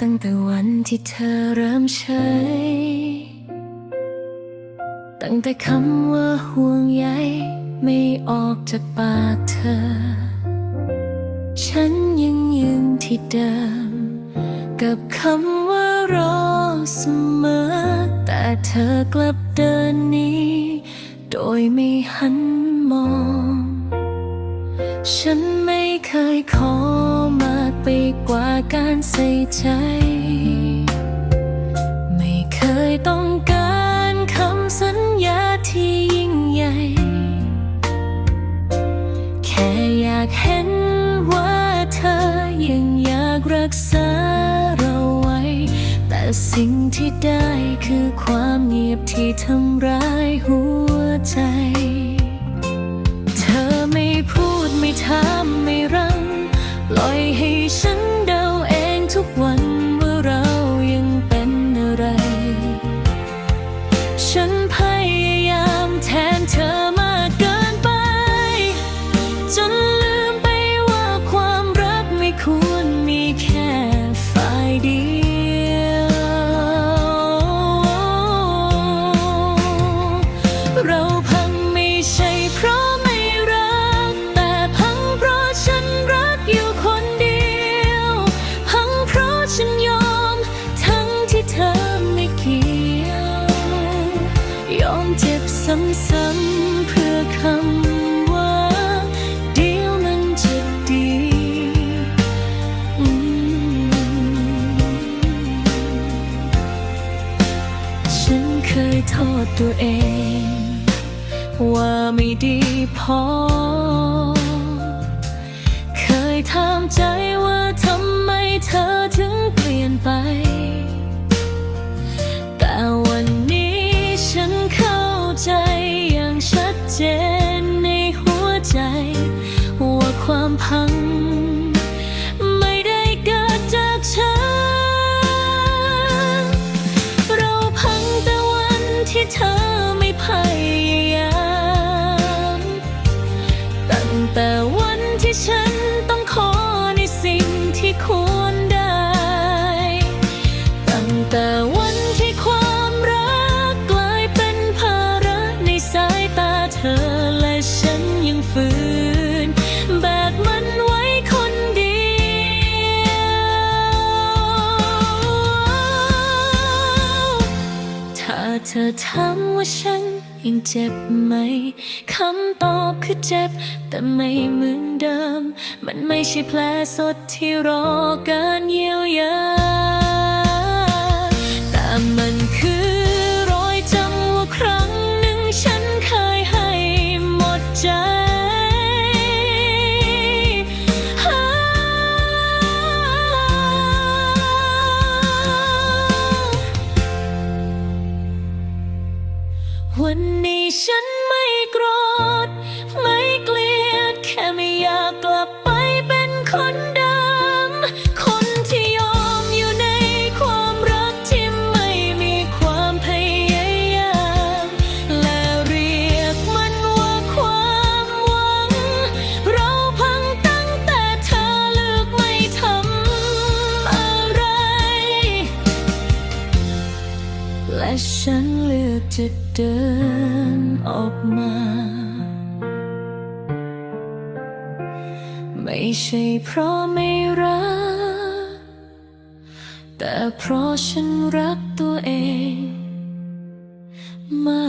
ตั้งแต่วันที่เธอเริ่มใช้ ตั้งแต่คำว่าห่วงใยไม่ออกจากปากเธอ ฉันยังยืนที่เดิม กับคำว่ารอเสมอ แต่เธอกลับเดินนี้ โดยไม่หันมอง ฉันไม่เคยขอมา ไปกว่าการใส่ใจ ไม่เคยต้องการคำสัญญาที่ยิ่งใหญ่ แค่อยากเห็นว่าเธอยังอยากรักษาเราไว้ แต่สิ่งที่ได้คือความเงียบที่ทำร้ายหัว เจ็บซ้ำๆเพื่อคำว่า เดี๋ยวมันจะดีฉันเคยโทษตัวเอง ว่าไม่ดีพอ เคยถามใจว่า อย่างชัดเจนในหัวใจ ว่าความพัง ไม่ได้เกิดจากฉัน เราพังแต่วันที่เธอไม่พยายามตั้งแต่วันที่ฉันต้องขอในสิ่งที่ควรได้ ตั้งแต่วัน ถ้าเธอถามว่าฉันยังเจ็บไหม คำตอบคือเจ็บ แต่ไม่เหมือนเดิม มันไม่ใช่แผลสดที่รอการเยียวยา นี้ และฉันเลือกจะเดินออกมา ไม่ใช่เพราะไม่รัก แต่เพราะฉันรักตัวเองมา